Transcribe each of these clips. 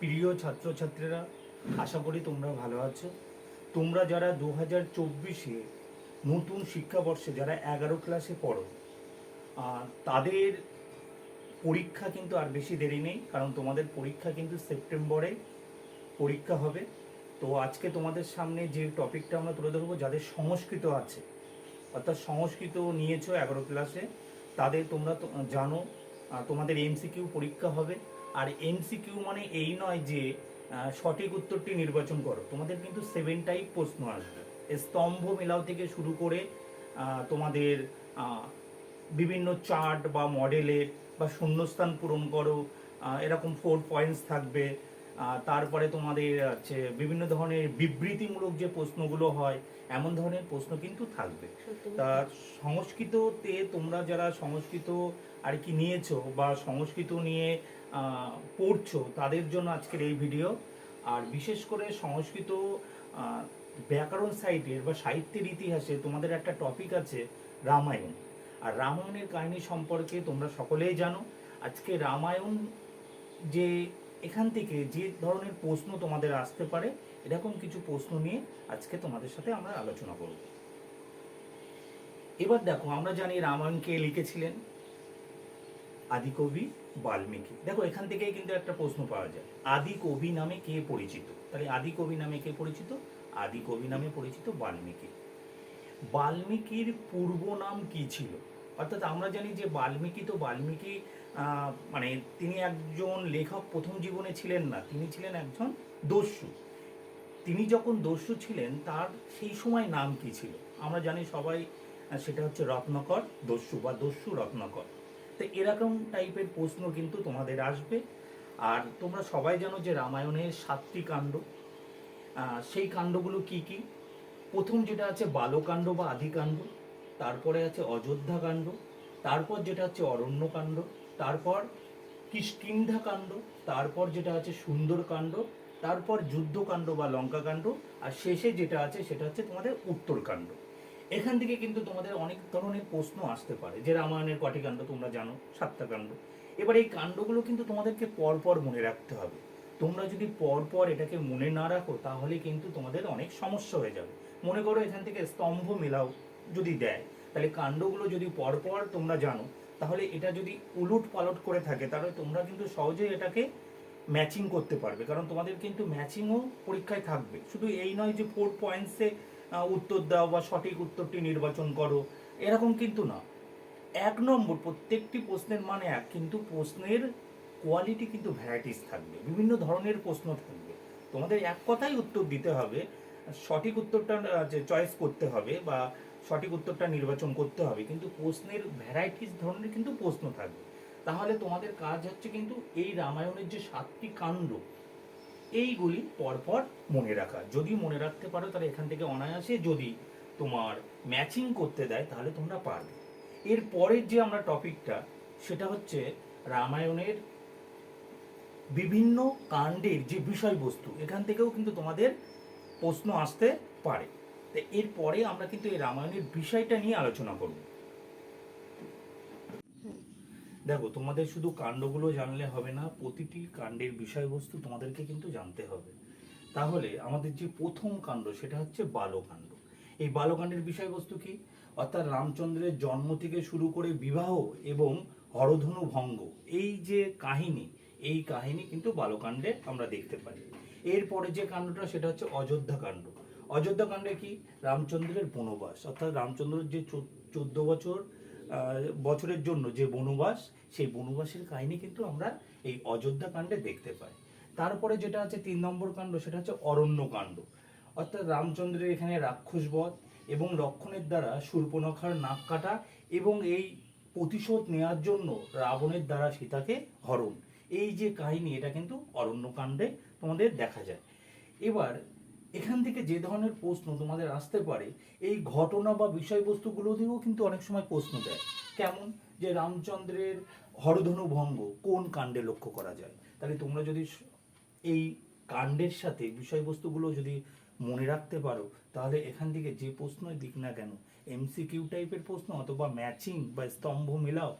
প্রিয় ছাত্রছাত্রীরা, আশা করি তোমরা ভালো আছো। তোমরা যারা দু হাজার চব্বিশে নতুন শিক্ষাবর্ষে যারা এগারো ক্লাসে পড়ো তাদের পরীক্ষা কিন্তু আর বেশি দেরি নেই, কারণ তোমাদের পরীক্ষা কিন্তু সেপ্টেম্বরে পরীক্ষা হবে। তো আজকে তোমাদের সামনে যে টপিকটা আমরা তুলে ধরবো, যাদের সংস্কৃত আছে, অর্থাৎ সংস্কৃত নিয়েছো এগারো ক্লাসে তাদের তোমরা জানো তোমাদের এমসিকিউ পরীক্ষা হবে। আর এমসিকিউ মানে এই নয় যে সঠিক উত্তরটি নির্বাচন করো। তোমাদের কিন্তু সেভেন টাইপ প্রশ্ন আসবে। স্তম্ভ মেলাও থেকে শুরু করে তোমাদের বিভিন্ন চার্ট বা মডেলের বা শূন্যস্থান পূরণ করো এরকম ফোর পয়েন্টস থাকবে। তারপরে তোমাদের হচ্ছে বিভিন্ন ধরনের বিবৃতিমূলক যে প্রশ্নগুলো হয় এমন ধরনের প্রশ্ন কিন্তু থাকবে। তা সংস্কৃততে তোমরা যারা সংস্কৃত আর কি নিয়েছো বা সংস্কৃত নিয়ে পড়ছো তাদের জন্য আজকের এই ভিডিও আর বিশেষ করে সংস্কৃত ব্যাকরণ সাইটের বা সাহিত্যের ইতিহাসে তোমাদের একটা টপিক আছে রামায়ণ। আর রামায়ণের কাহিনী সম্পর্কে তোমরা সকলেই জানো। আজকে রামায়ণ যে এখান থেকে যে ধরনের প্রশ্ন তোমাদের আসতে পারে, এরকম কিছু প্রশ্ন নিয়ে আজকে তোমাদের সাথে আমরা আলোচনা করব। এবার দেখো, আমরা জানি রামায়ণ কে লিখেছিলেন? আদিকবি বাল্মীকি। দেখো, এখান থেকেই কিন্তু একটা প্রশ্ন পাওয়া যায়। আদি কবি নামে কে পরিচিত? তাহলে আদি কবি নামে কে পরিচিত? আদি কবি নামে পরিচিত বাল্মীকি। বাল্মীকির পূর্ব নাম কি ছিল? অর্থাৎ আমরা জানি যে বাল্মীকি তো বাল্মীকি মানে তিনি একজন লেখক, প্রথম জীবনে ছিলেন না। তিনি ছিলেন একজন দস্যু। তিনি যখন দস্যু ছিলেন, তার সেই সময় নাম কি ছিল? আমরা জানি সবাই সেটা হচ্ছে রত্নকর দস্যু বা দস্যু রত্নকর। তো এরকম টাইপের প্রশ্ন কিন্তু তোমাদের আসবে। আর তোমরা সবাই জানো যে রামায়ণের সাতটি কাণ্ড। সেই কাণ্ডগুলো কি কি? প্রথম যেটা আছে বালকাণ্ড বা আদিকাণ্ড, তারপরে আছে অযোধ্যা কাণ্ড তারপর যেটা হচ্ছে অরণ্যকাণ্ড, তারপর কিষ্কিন্ধা কাণ্ড তারপর যেটা আছে সুন্দরকাণ্ড, তারপর যুদ্ধকাণ্ড বা লঙ্কাকাণ্ড, আর শেষে যেটা আছে সেটা হচ্ছে তোমাদের উত্তরকাণ্ড। এখান থেকে কিন্তু তোমাদের অনেক ধরনের প্রশ্ন আসতে পারে। যে রামায়ণের কটি কাণ্ড তোমরা জানো, সাতটা কাণ্ড। এবার এই কাণ্ডগুলো কিন্তু তোমাদেরকে পরপর মনে রাখতে হবে। তোমরা যদি পরপর এটাকে মনে না রাখো, তাহলে কিন্তু তোমাদের অনেক সমস্যা হয়ে যাবে। মনে করো এখান থেকে স্তম্ভ মেলাও যদি দেয়, তাহলে কাণ্ডগুলো যদি পরপর তোমরা জানো, তাহলে এটা যদি উলট পালট করে থাকে, তাহলে তোমরা কিন্তু সহজেই এটাকে ম্যাচিং করতে পারবে। কারণ তোমাদের কিন্তু ম্যাচিংও পরীক্ষায় থাকবে। শুধু এই নয় যে ফোর পয়েন্টসে উত্তর দাও বা সঠিক উত্তরটি নির্বাচন করো, এরকম কিন্তু না। এক নম্বর, প্রত্যেকটি প্রশ্নের মানে এক, কিন্তু প্রশ্নের কোয়ালিটি কিন্তু ভ্যারাইটিস থাকবে, বিভিন্ন ধরনের প্রশ্ন থাকবে। তোমাদের এক কথাই উত্তর দিতে হবে, সঠিক উত্তরটা যে চয়েস করতে হবে বা সঠিক উত্তরটা নির্বাচন করতে হবে, কিন্তু প্রশ্নের ভ্যারাইটিস ধরনের কিন্তু প্রশ্ন থাকবে। তাহলে তোমাদের কাজ হচ্ছে কিন্তু এই রামায়ণের যে সাতটি কাণ্ড এইগুলি পরপর মনে রাখা। যদি মনে রাখতে পারো, তাহলে এখান থেকে অনায়াসে যদি তোমার ম্যাচিং করতে দেয়, তাহলে তোমরা পারবে। এর পরের যে আমরা টপিকটা, সেটা হচ্ছে রামায়ণের বিভিন্ন কাণ্ডের যে বিষয়বস্তু, এখান থেকেও কিন্তু তোমাদের প্রশ্ন আসতে পারে। তো এরপরে আমরা কিন্তু এই রামায়ণের বিষয়টা নিয়ে আলোচনা করব। দেখো, তোমাদের শুধু কাণ্ডগুলো জানলে হবে না, প্রতিটি কাণ্ডের বিষয়বস্তু তোমাদেরকে কিন্তু জানতে হবে। তাহলে আমাদের যে প্রথম কাণ্ড, সেটা হচ্ছে বালকাণ্ড। এই বালকাণ্ডের বিষয়বস্তু কি? অর্থাৎ রামচন্দ্রের জন্ম থেকে শুরু করে বিবাহ এবং হরধনু ভঙ্গ, এই যে কাহিনী, এই কাহিনী কিন্তু বালকাণ্ডে আমরা দেখতে পাই এরপরে যে কাণ্ডটা, সেটা হচ্ছে অযোধ্যা কাণ্ড। অযোধ্যা কাণ্ডে কি? রামচন্দ্রের বনবাস, অর্থাৎ রামচন্দ্রের যে চোদ্দ বছর বছরের জন্য যে বনবাস, সেই বনবাসের কাহিনী কিন্তু আমরা এই অযোধ্যা কাণ্ডে দেখতে পাই। তারপরে যেটা আছে তিন নম্বর কাণ্ড, সেটা হচ্ছে অরণ্য কাণ্ড। অর্থাৎ রামচন্দ্রের এখানে রাক্ষসবধ এবং লক্ষণের দ্বারা শূর্পনখার নাক কাটা এবং এই প্রতিশোধ নেওয়ার জন্য রাবণের দ্বারা সীতাকে হরণ। এই যে কাহিনী, এটা কিন্তু অরণ্যকাণ্ডে তোমাদের দেখা যায়। এবার এখান থেকে যে ধরনের প্রশ্ন তোমাদের আসতে পারে, এই ঘটনা বা বিষয়বস্তুগুলো দিয়েও কিন্তু অনেক সময় প্রশ্ন দেয়। কেমন? যে রামচন্দ্রের হরধনু ভঙ্গ কোন কাণ্ডে লক্ষ্য করা যায়? তাহলে তোমরা যদি এই কাণ্ডের সাথে বিষয়বস্তুগুলো যদি মনে রাখতে পারো, তাহলে এখান থেকে যে প্রশ্নই দিক না কেন, এমসিকিউ টাইপের প্রশ্ন অথবা ম্যাচিং বা স্তম্ভ মেলাও,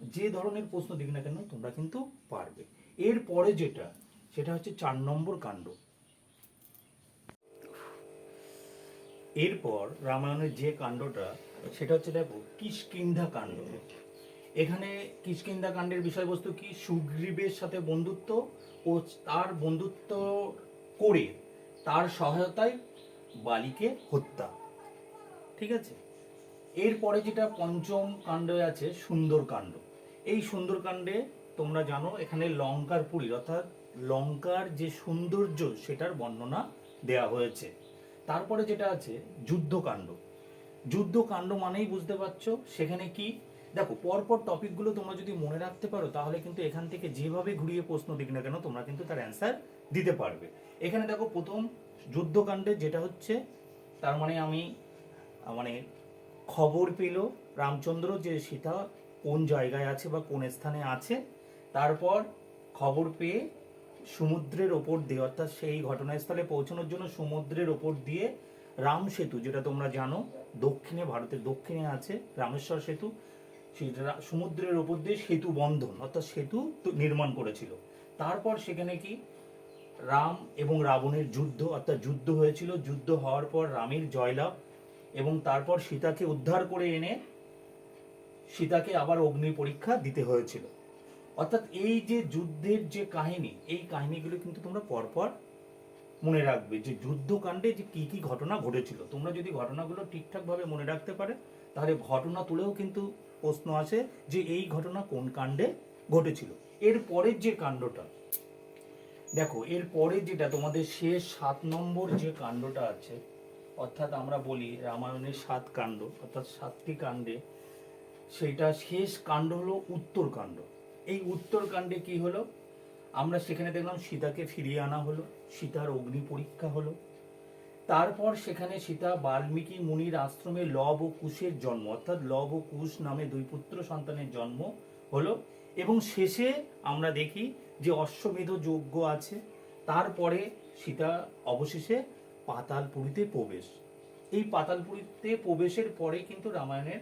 যে ধরনের প্রশ্ন দিক না কেন তোমরা কিন্তু পারবে। এরপরে যেটা, সেটা হচ্ছে চার নম্বর কাণ্ড। এরপর রামায়ণের যে কাণ্ডটা, সেটা হচ্ছে দেখো, কিষ্কিন্ধা কাণ্ড। এখানে কিষ্কিন্ধা কাণ্ডের বিষয়বস্তু কি? সুগ্রীবের সাথে বন্ধুত্ব ও তার বন্ধুত্ব করে তার সহায়তায় বালিকে হত্যা। ঠিক আছে? এরপরে যেটা পঞ্চম কাণ্ডে আছে সুন্দরকাণ্ড এই সুন্দরকাণ্ডে তোমরা জানো, এখানে লঙ্কার পুরীর, অর্থাৎ লঙ্কার যে সৌন্দর্য, সেটার বর্ণনা দেয়া হয়েছে। তারপরে যেটা আছে, যুদ্ধকাণ্ড। যুদ্ধকাণ্ড মানেই বুঝতে পারছ, সেখানে কি? দেখো, পরপর টপিকগুলো তোমরা যদি মনে রাখতে পারো, তাহলে কিন্তু এখান থেকে যেভাবে ঘুরিয়ে প্রশ্ন দিক না কেন, তোমরা কিন্তু তার অ্যান্সার দিতে পারবে। এখানে দেখো, প্রথম যুদ্ধকাণ্ডে যেটা হচ্ছে, তার মানে আমি মানে খবর পেল রামচন্দ্র যে সীতা কোন জায়গায় আছে বা কোন স্থানে আছে, তারপর খবর পেয়ে সমুদ্রের ওপর দিয়ে, অর্থাৎ সেই ঘটনাস্থলে পৌঁছানোর জন্য সমুদ্রের ওপর দিয়ে রাম সেতু, যেটা তোমরা জানো, দক্ষিণে ভারতের দক্ষিণে আছে রামেশ্বর সেতু সেটা সমুদ্রের ওপর দিয়ে সেতু বন্ধন, অর্থাৎ সেতু নির্মাণ করেছিল। তারপর সেখানে কি? রাম এবং রাবণের যুদ্ধ, অর্থাৎ যুদ্ধ হয়েছিল। যুদ্ধ হওয়ার পর রামের জয়লাভ এবং তারপর সীতাকে উদ্ধার করে এনে সীতাকে আবার অগ্নি পরীক্ষা দিতে হয়েছিল। অর্থাৎ এই যে যুদ্ধের যে কাহিনী, এই কাহিনীগুলো কিন্তু তোমরা পরপর মনে রাখবে যে যুদ্ধকাণ্ডে যে কি কি ঘটনা ঘটেছিল। তোমরা যদি ঘটনাগুলো ঠিকঠাকভাবে মনে রাখতে পারে, তাহলে ঘটনা তুলেও কিন্তু প্রশ্ন আসে যে এই ঘটনা কোন কাণ্ডে ঘটেছিল। এর পরের যে কাণ্ডটা, দেখো, এর পরে যেটা তোমাদের শেষ সাত নম্বর যে কাণ্ডটা আছে, অর্থাৎ আমরা বলি রামায়ণের সাত কাণ্ড, অর্থাৎ সাতটি কাণ্ডে সেটা শেষ কাণ্ড হলো উত্তরকাণ্ড এই উত্তরকাণ্ডে কি হলো? আমরা সেখানে দেখলাম সীতাকে ফিরিয়ে আনা হলো, সীতার অগ্নি পরীক্ষা হলো। তারপর সেখানে সীতা বাল্মীকি মুনির আশ্রমে লব ও কুশের জন্ম, অর্থাৎ লব ও কুশ নামে দুই পুত্র সন্তানের জন্ম হলো। এবং শেষে আমরা দেখি যে অশ্বমেধ যজ্ঞ আছে, তারপরে সীতা অবশেষে পাতালপুরীতে প্রবেশ। এই পাতালপুরীতে প্রবেশের পরে কিন্তু রামায়ণের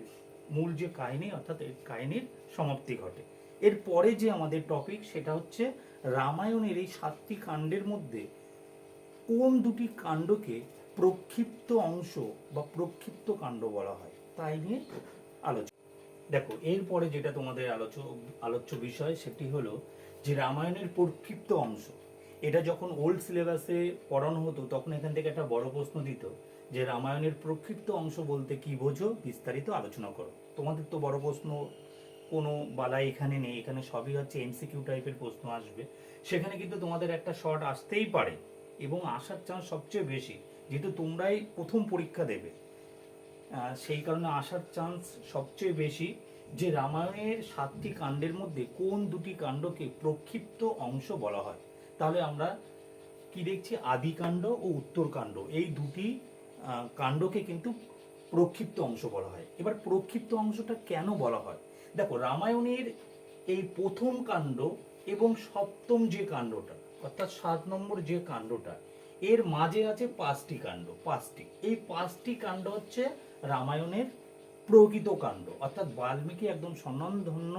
মূল যে কাহিনী, অর্থাৎ এই কাহিনীর সমাপ্তি ঘটে। এর পরে যে আমাদের টপিক সেটা হচ্ছে রামায়ণের এই সাতটি কাণ্ডের মধ্যে কোন দুটি কাণ্ডকে প্রক্ষিপ্ত অংশ বা প্রক্ষিপ্ত কাণ্ড বলা হয়, তাই নিয়ে আলোচনা। দেখো এরপরে যেটা তোমাদের আলোচ, আলোচ্য বিষয় সেটি হলো যে রামায়ণের প্রক্ষিপ্ত অংশ। এটা যখন ওল্ড সিলেবাসে পড়ানো হতো, তখন এখান থেকে একটা বড় প্রশ্ন দিত যে রামায়ণের প্রক্ষিপ্ত অংশ বলতে কি বোঝো? বিস্তারিত আলোচনা করো। তোমাদের তো বড় প্রশ্ন কোনো বালাই এখানে নেই। এখানে সবই হচ্ছে এমসিকিউ টাইপের প্রশ্ন আসবে। সেখানে কিন্তু তোমাদের একটা শর্ট আসতেই পারে এবং আসার চান্স সবচেয়ে বেশি, যেহেতু তোমরাই প্রথম পরীক্ষা দেবে। সেই কারণে আসার চান্স সবচেয়ে বেশি যে রামায়ণের সাতটি কাণ্ডের মধ্যে কোন দুটি কাণ্ডকে প্রক্ষিপ্ত অংশ বলা হয়। তাহলে আমরা কি দেখছি? আদিকাণ্ড ও উত্তরকাণ্ড। এই দুটি কাণ্ডকে কিন্তু প্রক্ষিপ্ত অংশ বলা হয়। এবার প্রক্ষিপ্ত অংশটা কেন বলা হয়? দেখো, রামায়ণের এই প্রথম কাণ্ড এবং সপ্তম যে কাণ্ডটা, অর্থাৎ সাত নম্বর যে কাণ্ডটা, এর মাঝে আছে পাঁচটি কাণ্ড, পাঁচটি। এই পাঁচটি কাণ্ড হচ্ছে রামায়ণের প্রকৃত কাণ্ড, অর্থাৎ বাল্মীকি একদম স্বনামধন্য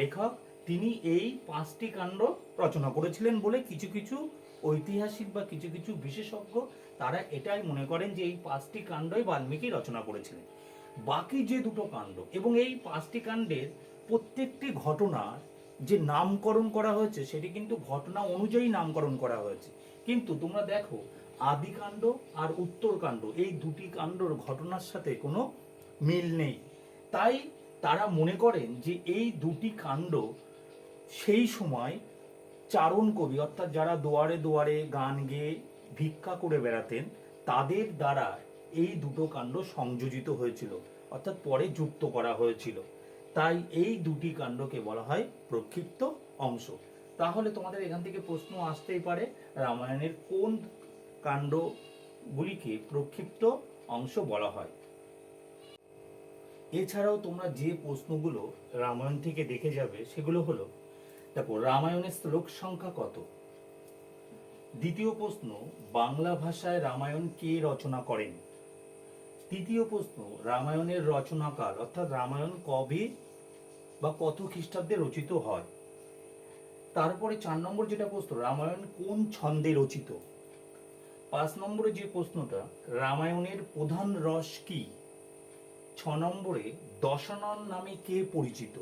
লেখক, তিনি এই পাঁচটি কাণ্ড রচনা করেছিলেন বলে কিছু কিছু ঐতিহাসিক বা কিছু কিছু বিশেষজ্ঞ, তারা এটাই মনে করেন যে এই পাঁচটি কাণ্ডই বাল্মীকি রচনা করেছিলেন। বাকি যে দুটো কাণ্ড এবং এই পাঁচটি কাণ্ডের প্রত্যেকটি ঘটনার যে নামকরণ করা হয়েছে, সেটি কিন্তু ঘটনা অনুযায়ী নামকরণ করা হয়েছে। কিন্তু তোমরা দেখো আদিকাণ্ড আর উত্তরকাণ্ড এই দুটি কাণ্ডর ঘটনার সাথে কোনো মিল নেই। তাই তারা মনে করেন যে এই দুটি কাণ্ড সেই সময় চারণ কবি, অর্থাৎ যারা দুয়ারে দুয়ারে গান গেয়ে ভিক্ষা করে বেড়াতেন, তাদের দ্বারা এই দুটো কাণ্ড সংযোজিত হয়েছিল, অর্থাৎ পরে যুক্ত করা হয়েছিল। তাই এই দুটি কাণ্ডকে বলা হয় প্রক্ষিপ্ত অংশ। তাহলে তোমাদের এখান থেকে প্রশ্ন আসতেই পারে, রামায়ণের কোন কাণ্ডগুলিকে প্রক্ষিপ্ত অংশ বলা হয়। এছাড়াও তোমরা যে প্রশ্নগুলো রামায়ণ থেকে দেখে যাবে, সেগুলো হলো, দেখো, রামায়ণের শ্লোক সংখ্যা কত? দ্বিতীয় প্রশ্ন, বাংলা ভাষায় রামায়ণ কে রচনা করেন? তৃতীয় প্রশ্ন, রামায়ণের রচনাকাল অর্থাৎ রামায়ণ কবে বা কত খ্রিস্টাব্দে রচিত হয়? তারপরে চার নম্বর যেটা প্রশ্ন, রামায়ণ কোন ছন্দে রচিত? পাঁচ নম্বরে যে প্রশ্নটা, রামায়ণের প্রধান রস কি? ছ নম্বরে, দশানন নামে কে পরিচিত?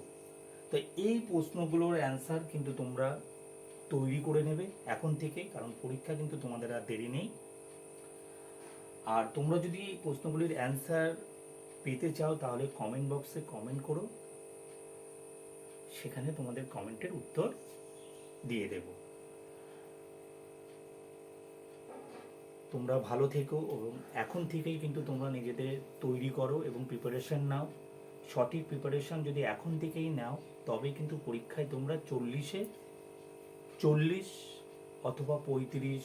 তো এই প্রশ্নগুলোর অ্যান্সার কিন্তু তোমরা তৈরি করে নেবে এখন থেকে কারণ পরীক্ষা কিন্তু তোমাদের আর দেরি নেই। আর তোমরা যদি প্রশ্নগুলির অ্যান্সার পেতে চাও, তাহলে কমেন্ট বক্সে কমেন্ট করো। সেখানে তোমাদের কমেন্টের উত্তর দিয়ে দেব। তোমরা ভালো থেকো এবং এখন থেকেই কিন্তু তোমরা নিজেদের তৈরি করো এবং প্রিপারেশন নাও। সঠিক প্রিপারেশন যদি এখন থেকেই নাও, তবে কিন্তু পরীক্ষায় তোমরা চল্লিশে, চল্লিশ অথবা পঁয়ত্রিশ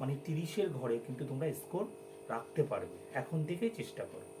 মানে তিরিশের ঘরে কিন্তু তোমরা স্কোর রাখতে পারবে। এখন থেকেই চেষ্টা করো